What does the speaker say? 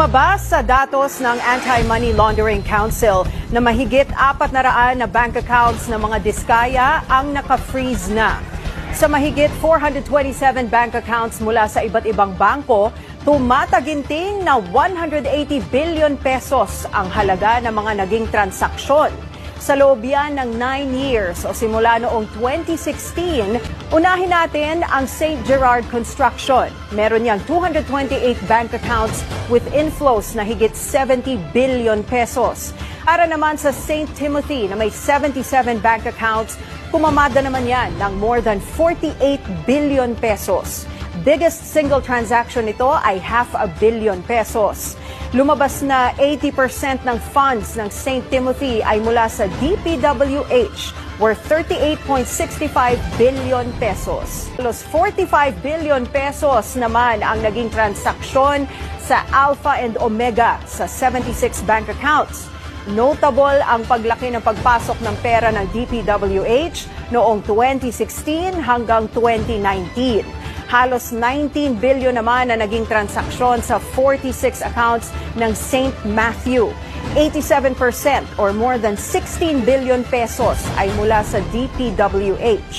Mabas sa datos ng Anti-Money Laundering Council na mahigit apat na raan na bank accounts ng mga diskaya ang naka-freeze na. Sa mahigit 427 bank accounts mula sa iba't ibang bangko, tumataginting na 180 billion pesos ang halaga ng mga naging transaksyon. Sa loob yan ng 9 years o simula noong 2016, unahin natin ang St. Gerard Construction. Meron niyang 228 bank accounts with inflows na higit 70 billion pesos. Para naman sa St. Timothy na may 77 bank accounts, kumamada naman yan ng more than 48 billion pesos. Biggest single transaction nito ay half a billion pesos. Lumabas na 80% ng funds ng St. Timothy ay mula sa DPWH worth 38.65 billion pesos. Plus 45 billion pesos naman ang naging transaksyon sa Alpha and Omega sa 76 bank accounts. Notable ang paglaki ng pagpasok ng pera ng DPWH noong 2016 hanggang 2019. Halos 19 billion naman na naging transaksyon sa 46 accounts ng St. Matthew. 87% or more than 16 billion pesos ay mula sa DPWH.